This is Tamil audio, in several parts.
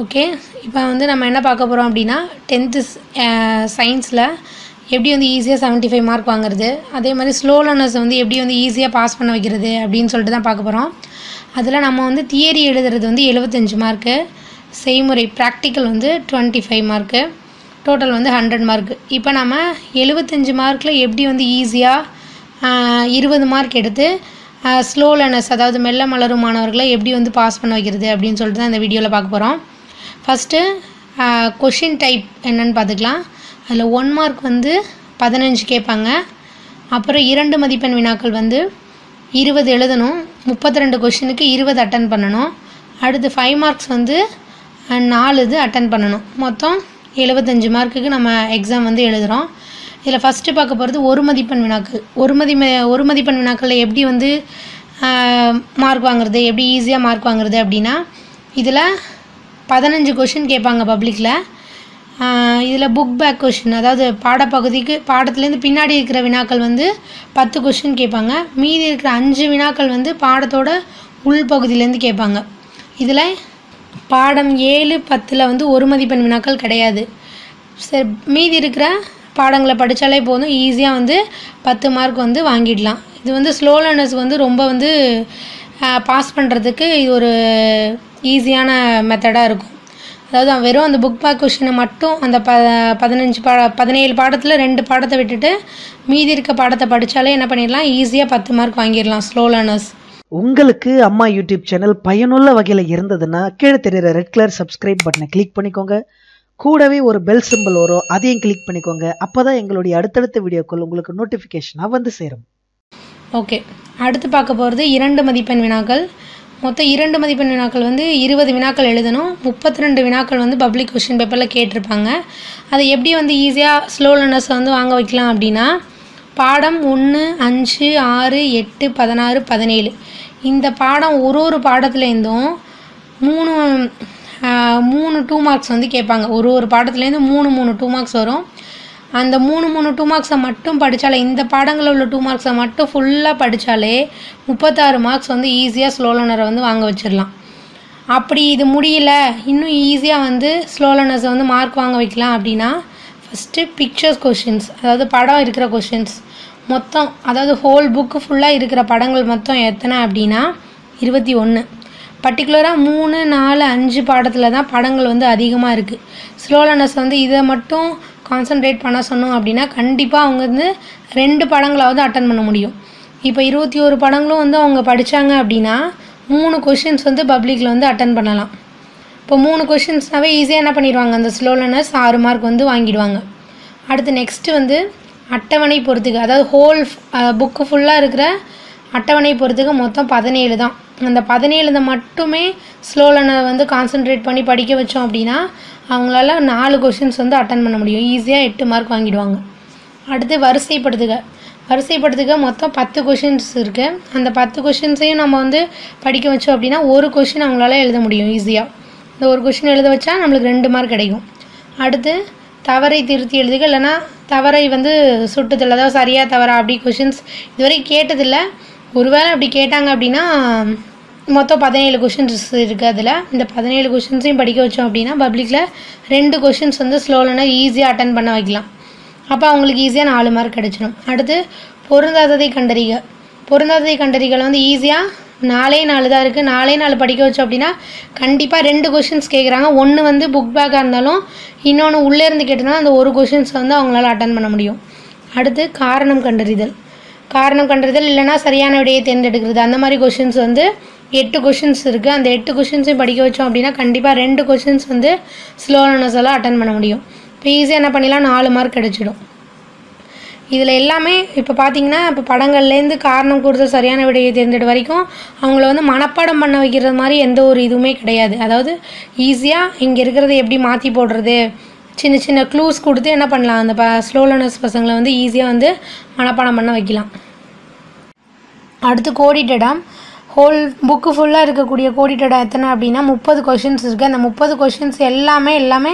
ஓகே இப்போ வந்து நம்ம என்ன பார்க்க போகிறோம் அப்படின்னா டென்த்து சயின்ஸில் எப்படி வந்து ஈஸியாக 75 ஃபைவ் மார்க் வாங்குறது அதே மாதிரி ஸ்லோ லேர்னர்ஸ் வந்து எப்படி வந்து ஈஸியாக பாஸ் பண்ண வைக்கிறது அப்படின்னு சொல்லிட்டு தான் பார்க்க போகிறோம் அதில் நம்ம வந்து தியரி எழுதுறது வந்து எழுபத்தஞ்சு மார்க்கு செய்முறை ப்ராக்டிக்கல் வந்து டுவெண்ட்டி ஃபைவ் மார்க்கு டோட்டல் வந்து ஹண்ட்ரட் மார்க்கு இப்போ நம்ம எழுபத்தஞ்சு மார்க்கில் எப்படி வந்து ஈஸியாக இருபது மார்க் எடுத்து ஸ்லோ லேர்னர்ஸ் அதாவது மெல்ல மலரும் மாணவர்களை எப்படி வந்து பாஸ் பண்ண வைக்கிறது அப்படின்னு சொல்லிட்டு தான் இந்த வீடியோவில் பார்க்க போகிறோம் ஃபஸ்ட்டு கொஷின் டைப் என்னன்னு பார்த்துக்கலாம். அதில் ஒன் மார்க் வந்து பதினஞ்சு கேட்பாங்க. அப்புறம் இரண்டு மதிப்பெண் வினாக்கள் வந்து இருபது எழுதணும். முப்பத்தி ரெண்டு கொஷினுக்கு இருபது அட்டன் பண்ணணும். அடுத்து ஃபைவ் மார்க்ஸ் வந்து நாலு இது அட்டன் பண்ணணும். மொத்தம் எழுபத்தஞ்சு மார்க்குக்கு நம்ம எக்ஸாம் வந்து எழுதுகிறோம் இதில் ஃபஸ்ட்டு பார்க்க போகிறது ஒரு மதிப்பெண் வினாக்கள். ஒரு மதி ஒரு மதிப்பெண் வினாக்களில் எப்படி வந்து மார்க் வாங்குறது? எப்படி ஈஸியாக மார்க் வாங்குறது அப்படின்னா இதில் பதினஞ்சு கொஷின் கேட்பாங்க பப்ளிக்கில் இதில் புக் பேக் கொஷின் அதாவது பாடப்பகுதிக்கு பாடத்துலேருந்து பின்னாடி இருக்கிற வினாக்கள் வந்து பத்து கொஷின் கேட்பாங்க. மீதி இருக்கிற அஞ்சு வினாக்கள் வந்து பாடத்தோட உள்பகுதியிலேருந்து கேட்பாங்க. இதில் பாடம் ஏழு பத்தில் வந்து ஒரு மதிப்பெண் வினாக்கள் கிடையாது. சரி மீதி இருக்கிற பாடங்களை படித்தாலே போதும். ஈஸியாக வந்து பத்து மார்க் வந்து வாங்கிடலாம். இது வந்து ஸ்லோ லேர்னர்ஸ்க்கு வந்து ரொம்ப வந்து பாஸ் பண்ணுறதுக்கு இது ஒரு ஈஸியான மெத்தடாக இருக்கும். அதாவது வெறும் அந்த புக் பேக் கொஷினை மட்டும் அந்த ப பதினஞ்சு பா பதினேழு பாடத்தில் ரெண்டு பாடத்தை விட்டுட்டு மீதி இருக்க பாடத்தை படித்தாலே என்ன பண்ணிடலாம்? ஈஸியாக பத்து மார்க் வாங்கிடலாம் ஸ்லோ லேர்னர்ஸ் உங்களுக்கு அம்மா யூடியூப் சேனல் பயனுள்ள வகையில் இருந்ததுன்னா கீழே தெரியுற ரெட் கலர் சப்ஸ்கிரைப் பட்டனை கிளிக் பண்ணிக்கோங்க. கூடவே ஒரு பெல் சிம்பிள் வரும் அதையும் கிளிக் பண்ணிக்கோங்க. அப்பதான் எங்களுடைய அடுத்தடுத்த வீடியோக்கள் உங்களுக்கு நோட்டிஃபிகேஷனாக வந்து சேரும். ஓகே அடுத்து பார்க்க போகிறது இரண்டு மதிப்பெண் வினாக்கள். மொத்தம் இரண்டு மதிப்பெண் வினாக்கள் வந்து இருபது வினாக்கள் எழுதணும். முப்பத்தி ரெண்டு வினாக்கள் வந்து பப்ளிக் கொஷின் பேப்பரில் கேட்டிருப்பாங்க. அதை எப்படி வந்து ஈஸியாக ஸ்லோ லேர்னர்ஸை வந்து வாங்க வைக்கலாம் அப்படின்னா பாடம் ஒன்று அஞ்சு ஆறு எட்டு பதினாறு பதினேழு. இந்த பாடம் ஒரு ஒரு பாடத்துலேருந்தும் மூணு மூணு டூ மார்க்ஸ் வந்து கேட்பாங்க. ஒரு ஒரு பாடத்துலேருந்து மூணு மூணு டூ மார்க்ஸ் வரும். அந்த மூணு மூணு டூ மார்க்ஸை மட்டும் படித்தாலே இந்த பாடங்களில் உள்ள டூ மார்க்ஸை மட்டும் ஃபுல்லாக படித்தாலே முப்பத்தாறு மார்க்ஸ் வந்து ஈஸியாக ஸ்லோ லேர்னரை வந்து வாங்க வச்சிடலாம். அப்படி இது முடியல இன்னும் ஈஸியாக வந்து ஸ்லோ லேர்னர்ஸை வந்து மார்க் வாங்க வைக்கலாம் அப்படின்னா ஃபஸ்ட்டு பிக்சர்ஸ் கொஷின்ஸ் அதாவது படம் இருக்கிற கொஷின்ஸ் மொத்தம் அதாவது ஹோல் புக்கு ஃபுல்லாக இருக்கிற படங்கள் மொத்தம் எத்தனை அப்படின்னா இருபத்தி ஒன்று பர்டிகுலராக மூணு நாலு அஞ்சு பாடத்தில் தான் படங்கள் வந்து அதிகமாக இருக்குது ஸ்லோ லேர்னர்ஸ் வந்து இதை மட்டும் கான்சன்ட்ரேட் பண்ண சொன்னோம் அப்படின்னா கண்டிப்பாக அவங்க வந்து ரெண்டு படங்களாவது அட்டன் பண்ண முடியும். இப்போ இருபத்தி ஒரு படங்களும் வந்து அவங்க படித்தாங்க அப்படின்னா மூணு கொஷின்ஸ் வந்து பப்ளிக்கில் வந்து அட்டன் பண்ணலாம். இப்போ மூணு கொஷின்ஸ்னாவே ஈஸியாக என்ன பண்ணிடுவாங்க? அந்த ஸ்லோ லேர்னர்ஸ் ஆறு மார்க் வந்து வாங்கிடுவாங்க. அடுத்து நெக்ஸ்ட்டு வந்து அட்டவணை பொறுத்துக்கு அதாவது ஹோல் புக்கு ஃபுல்லாக இருக்கிற அட்டவணை பொறுத்துக்கு மொத்தம் பதினேழு தான். அந்த பதினேழுல மட்டுமே ஸ்லோ லேர்னர் வந்து கான்சென்ட்ரேட் பண்ணி படிக்க வச்சோம் அப்படின்னா அவங்களால நாலு கொஷின்ஸ் வந்து அட்டன் பண்ண முடியும். ஈஸியாக எட்டு மார்க் வாங்கிடுவாங்க. அடுத்து வரிசைப்படுத்துக. வரிசைப்படுத்துக மொத்தம் பத்து கொஷின்ஸ் இருக்குது அந்த பத்து கொஷின்ஸையும் நம்ம வந்து படிக்க வச்சோம் அப்படின்னா ஒரு கொஷின் அவங்களால எழுத முடியும் ஈஸியாக இந்த ஒரு கொஷின் எழுத வச்சா நம்மளுக்கு ரெண்டு மார்க் கிடைக்கும். அடுத்து தவறை திருத்தி எழுதுக. இல்லைன்னா தவறை வந்து சுட்டுதல். அதாவது சரியாக தவறா அப்படி கொஷின்ஸ் இதுவரை கேட்டதில்லை. ஒருவேளை அப்படி கேட்டாங்க அப்படின்னா மொத்தம் பதினேழு கொஷின்ஸ் இருக்குது அதில். இந்த பதினேழு கொஷின்ஸையும் படிக்க வச்சோம் அப்படின்னா பப்ளிக்கில் ரெண்டு கொஷின்ஸ் வந்து ஸ்லோலனா ஈஸியாக அட்டன் பண்ண வைக்கலாம். அப்போ அவங்களுக்கு ஈஸியாக நாலு மார்க் கிடச்சிடும் அடுத்து பொருந்தாததை கண்டறிக. பொருந்தாததை கண்டறிகளை வந்து ஈஸியாக நாலே நாலு தான் இருக்குது நாலே நாலு படிக்க வச்சோம் அப்படின்னா கண்டிப்பாக ரெண்டு கொஷின்ஸ் கேட்குறாங்க ஒன்று வந்து புக் பேக்காக இருந்தாலும் இன்னொன்று உள்ளே இருந்து அந்த ஒரு கொஷின்ஸ் வந்து அவங்களால அட்டன் பண்ண முடியும். அடுத்து காரணம் கண்டறிதல். காரணம் கண்டறிதல் இல்லைன்னா சரியான விடையை தேர்ந்தெடுக்கிறது. அந்த மாதிரி கொஷின்ஸ் வந்து எட்டு கொஷின்ஸ் இருக்குது அந்த எட்டு கொஷின்ஸையும் படிக்க வச்சோம் அப்படின்னா கண்டிப்பாக ரெண்டு கொஷின்ஸ் வந்து ஸ்லோ லேர்னர்ஸெல்லாம் அட்டன் பண்ண முடியும். இப்போ ஈஸியாக என்ன பண்ணிடலாம்? நாலு மார்க் கிடச்சிடும். இதில் எல்லாமே இப்போ பார்த்தீங்கன்னா இப்போ படங்கள்லேருந்து காரணம் கொடுத்து சரியான விடையை தேர்ந்தெடு வரைக்கும் அவங்கள வந்து மனப்பாடம் பண்ண வைக்கிறது மாதிரி எந்த ஒரு இதுவுமே கிடையாது. அதாவது ஈஸியாக இங்கே இருக்கிறத எப்படி மாற்றி போடுறது? சின்ன சின்ன க்ளூஸ் கொடுத்து என்ன பண்ணலாம்? அந்த ப ஸ்லோ லேர்னர்ஸ் பசங்களை வந்து ஈஸியாக வந்து மனப்பாடம் பண்ண வைக்கலாம். அடுத்து கோடிட்டடம் ஹோல் புக்கு ஃபுல்லாக இருக்கக்கூடிய கோடிட்டடம் எத்தனை அப்படின்னா முப்பது கொஷின்ஸ் இருக்குது அந்த முப்பது கொஷின்ஸ் எல்லாமே எல்லாமே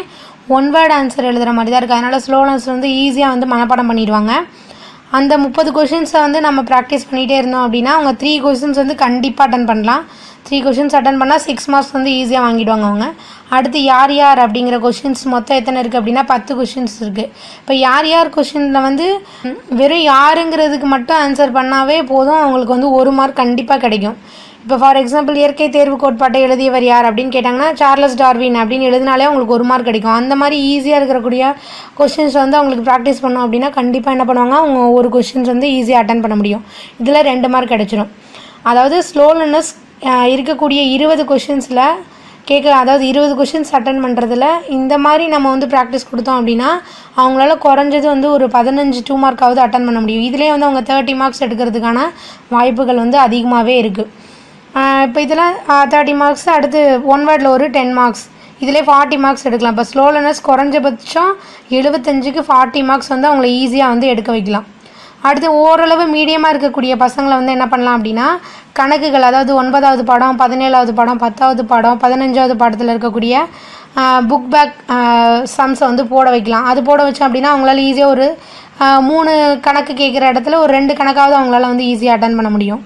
ஒன் வேர்ட் ஆன்சர் எழுதுகிற மாதிரி தான் இருக்குது அதனால் ஸ்லோனஸ் வந்து ஈஸியாக வந்து மனப்பாடம் பண்ணிடுவாங்க. அந்த முப்பது கொஷின்ஸை வந்து நம்ம ப்ராக்டிஸ் பண்ணிகிட்டே இருந்தோம் அப்படின்னா அவங்க த்ரீ கொஷின்ஸ் வந்து கண்டிப்பாக அட்டன் பண்ணலாம். த்ரீ கொஷின்ஸ் அட்டன் பண்ணால் சிக்ஸ் மார்க்ஸ் வந்து ஈஸியாக வாங்கிடுவாங்க அவங்க. அடுத்து யார் யார் அப்படிங்கிற கொஷின்ஸ் மொத்தம் எத்தனை இருக்குது அப்படின்னா பத்து கொஷின்ஸ் இருக்குது இப்போ யார் யார் கொஷினில் வந்து வெறும் யாருங்கிறதுக்கு மட்டும் ஆன்சர் பண்ணாவே போதும் அவங்களுக்கு வந்து ஒரு மார்க் கண்டிப்பாக கிடைக்கும். இப்போ ஃபார் எக்ஸாம்பிள் இயற்கை தேர்வு கோட்பாட்டை எழுதியவர் யார் அப்படின்னு கேட்டாங்கன்னா சார்லஸ் டார்வின் அப்படின்னு எழுதினாலே அவங்களுக்கு ஒரு மார்க் கிடைக்கும். அந்த மாதிரி ஈஸியாக இருக்கக்கூடிய கொஷின்ஸ் வந்து அவங்களுக்கு ப்ராக்டிஸ் பண்ணோம் அப்படின்னா கண்டிப்பாக என்ன பண்ணுவாங்க? அவங்க ஒரு கொஷின்ஸ் வந்து ஈஸியாக அட்டன் பண்ண முடியும். இதில் ரெண்டு மார்க் கிடச்சிரும். அதாவது ஸ்லோ லேர்னர்ஸ் இருக்கக்கூடிய இருபது கொஷின்ஸில் கேட்க அதாவது இருபது கொஷின்ஸ் அட்டன் பண்ணுறதுல இந்த மாதிரி நம்ம வந்து ப்ராக்டிஸ் கொடுத்தோம் அப்படின்னா அவங்களால குறைஞ்சது வந்து ஒரு பதினஞ்சு டூ மார்க்காவது அட்டன் பண்ண முடியும். இதுலேயே வந்து அவங்க தேர்ட்டி மார்க்ஸ் எடுக்கிறதுக்கான வாய்ப்புகள் வந்து அதிகமாகவே இருக்குது இப்போ இதெல்லாம் தேர்ட்டி மார்க்ஸ் அடுத்து ஒன் வேர்டில் ஒரு டென் மார்க்ஸ் இதிலே ஃபார்ட்டி மார்க்ஸ் எடுக்கலாம். இப்போ ஸ்லோ லேர்னர்ஸ் குறைஞ்சபட்சம் எழுபத்தஞ்சுக்கு ஃபார்ட்டி மார்க்ஸ் வந்து அவங்கள ஈஸியாக வந்து எடுக்க வைக்கலாம். அடுத்து ஓரளவு மீடியமாக இருக்கக்கூடிய பசங்களை வந்து என்ன பண்ணலாம் அப்படின்னா கணக்குகள் அதாவது ஒன்பதாவது பாடம் பதினேழாவது பாடம் பத்தாவது பாடம் பதினஞ்சாவது பாடத்தில் இருக்கக்கூடிய புக் பேக் சம்ஸை வந்து போட வைக்கலாம். அது போட வச்சோம் அப்படின்னா அவங்களால ஈஸியாக ஒரு மூணு கணக்கு கேட்குற இடத்துல ஒரு ரெண்டு கணக்காவது அவங்களால வந்து ஈஸியாக அட்டன் பண்ண முடியும்.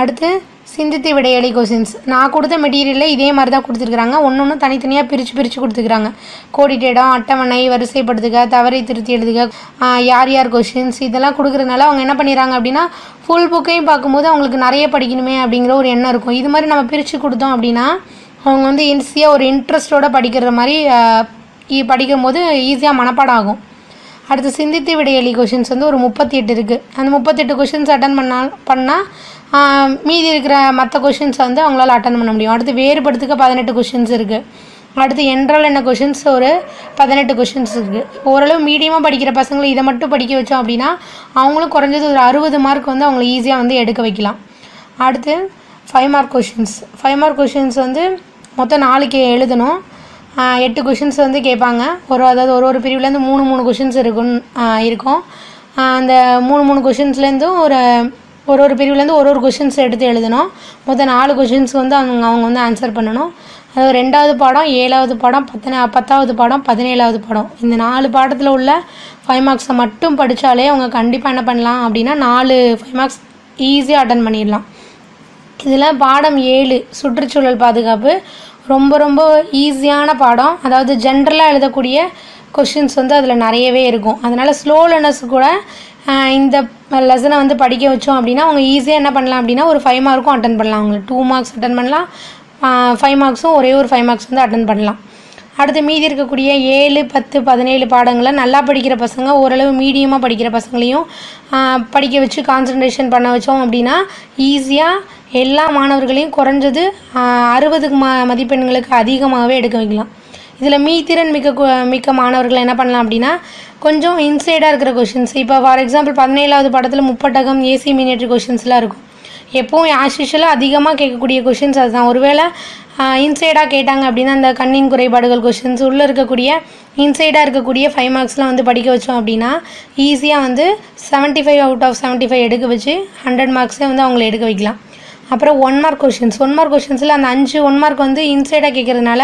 அடுத்து சிந்தித்து விடையளி கொஷின்ஸ் நான் கொடுத்த மெட்டீரியலில் இதே மாதிரி தான் கொடுத்துருக்குறாங்க ஒன்று ஒன்று தனித்தனியாக பிரித்து பிரித்து கொடுத்துருக்குறாங்க கோடிட்டேடம் அட்டவணை வரிசைப்படுத்துக தவறை திருத்தி எழுதுக. யார் யார் கொஷின்ஸ் இதெல்லாம் கொடுக்குறதுனால அவங்க என்ன பண்ணிடுறாங்க அப்படின்னா ஃபுல் புக்கையும் பார்க்கும்போது அவங்களுக்கு நிறைய படிக்கணுமே அப்படிங்கிற ஒரு எண்ணம் இருக்கும். இது மாதிரி நம்ம பிரித்து கொடுத்தோம் அப்படின்னா அவங்க வந்து ஈஸியாக ஒரு இன்ட்ரெஸ்டோடு படிக்கிற மாதிரி படிக்கும்போது ஈஸியாக மனப்பாடம் ஆகும். அடுத்து சிந்தித்து விடையளி கொஷின்ஸ் வந்து ஒரு முப்பத்தி எட்டு இருக்குது அந்த முப்பத்தெட்டு கொஷின்ஸ் அட்டன் பண்ணால் பண்ணால் மீதி இருக்கிற மற்ற கொஷின்ஸ் வந்து அவங்களால அட்டன் பண்ண முடியும். அடுத்து வேறுபடுத்துக்க பதினெட்டு கொஷின்ஸ் இருக்குது அடுத்து என்றால் என்ன கொஷின்ஸ் ஒரு பதினெட்டு கொஷின்ஸ் இருக்குது ஓரளவு மீடியமாக படிக்கிற பசங்களை இதை மட்டும் படிக்க வச்சோம் அப்படின்னா அவங்களும் குறைஞ்சது ஒரு அறுபது மார்க் வந்து அவங்களை ஈஸியாக வந்து எடுக்க வைக்கலாம். அடுத்து five mark questions five mark questions வந்து மொத்தம் நாளைக்கு எழுதணும். எட்டு கொஷின்ஸ் வந்து கேட்பாங்க. ஒரு அதாவது ஒரு ஒரு பிரிவுலேருந்து மூணு மூணு கொஷின்ஸ் இருக்கும். இருக்கும் அந்த மூணு மூணு கொஷின்ஸ்லேருந்தும் ஒரு ஒரு ஒரு பிரிவுலேருந்து ஒரு ஒரு கொஷின்ஸ் எடுத்து எழுதணும். மொத்தம் நாலு கொஷின்ஸ் வந்து அவங்க அவங்க வந்து ஆன்சர் பண்ணணும். அதாவது ரெண்டாவது பாடம் ஏழாவது பாடம் பத்தனா பத்தாவது பாடம் பதினேழாவது பாடம். இந்த நாலு பாடத்தில் உள்ள ஃபைவ் மார்க்ஸை மட்டும் படித்தாலே அவங்க கண்டிப்பாக என்ன பண்ணலாம் அப்படின்னா நாலு ஃபைவ் மார்க்ஸ் ஈஸியாக அட்டன் பண்ணிடலாம். இதில் பாடம் ஏழு சுற்றுச்சூழல் பாதுகாப்பு. ரொம்ப ரொம்ப ஈஸியான பாடம். அதாவது ஜென்ரலாக எழுதக்கூடிய கொஷின்ஸ் வந்து அதில் நிறையவே இருக்கும். அதனால் ஸ்லோ லேர்னர்ஸ் கூட இந்த லெசனை வந்து படிக்க வச்சோம் அப்படின்னா அவங்க ஈஸியாக என்ன பண்ணலாம் அப்படின்னா ஒரு ஃபைவ் மார்க்கும் அட்டன் பண்ணலாம். அவங்களுக்கு டூ மார்க்ஸ் அட்டன் பண்ணலாம். ஃபைவ் மார்க்ஸும் ஒரே ஒரு ஃபைவ் மார்க்ஸ் வந்து அட்டன் பண்ணலாம். அடுத்து மீதி இருக்கக்கூடிய ஏழு பத்து பதினேழு பாடங்களை நல்லா படிக்கிற பசங்க ஓரளவு மீடியமாக படிக்கிற பசங்களையும் படிக்க வச்சு கான்சன்ட்ரேஷன் பண்ண வச்சோம் அப்படின்னா ஈஸியாக எல்லா மாணவர்களையும் குறைஞ்சது அறுபதுக்கு ம மதிப்பெண்களுக்கு அதிகமாகவே எடுக்க வைக்கலாம். இதில் மீத்திறன் மிக்க மிக்க மாணவர்கள் என்ன பண்ணலாம் அப்படின்னா கொஞ்சம் இன்சைடாக இருக்கிற கொஷின்ஸ் இப்போ ஃபார் எக்ஸாம்பிள் பதினேழாவது படத்தில் முப்பட்டகம் ஏசி மினிட்ரி கொஷின்ஸ்லாம் இருக்கும். எப்பவும் ஆஷிஷலாக அதிகமாக கேட்கக்கூடிய கொஷின்ஸ் அதுதான். ஒருவேளை இன்சைடாக கேட்டாங்க அப்படின்னா அந்த கண்ணின் குறைபாடுகள் கொஷின்ஸ் உள்ளே இருக்கக்கூடிய இன்சைடாக இருக்கக்கூடிய ஃபைவ் மார்க்ஸ்லாம் வந்து படிக்க வச்சோம் அப்படின்னா ஈஸியாக வந்து 75 ஃபைவ் அவுட் ஆஃப் 75 ஃபைவ் எடுக்க வச்சு ஹண்ட்ரட் மார்க்ஸே வந்து அவங்கள எடுக்க வைக்கலாம். அப்புறம் one mark questions one mark கொஷின்ஸில் அந்த அஞ்சு ஒன் மார்க் வந்து இன்சைடாக கேட்கறதுனால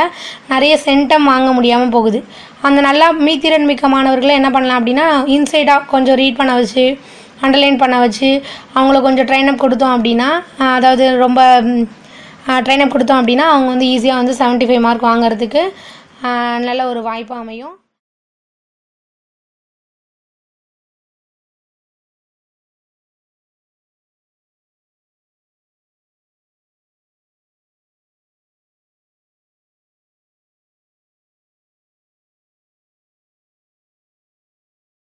நிறைய சென்டம் வாங்க முடியாமல் போகுது. அந்த நல்லா மீத்திறன் மிக்க மாணவர்களை என்ன பண்ணலாம் அப்படின்னா இன்சைடாக கொஞ்சம் ரீட் பண்ண வச்சு அண்டர்லைன் பண்ண வச்சு அவங்கள கொஞ்சம் ட்ரைன் அப் கொடுத்தோம் அப்படின்னா அதாவது ரொம்ப ட்ரைன் அப் கொடுத்தோம் அப்படின்னா அவங்க வந்து ஈஸியாக வந்து 75 ஃபைவ் மார்க் வாங்குறதுக்கு நல்ல ஒரு வாய்ப்பு அமையும்.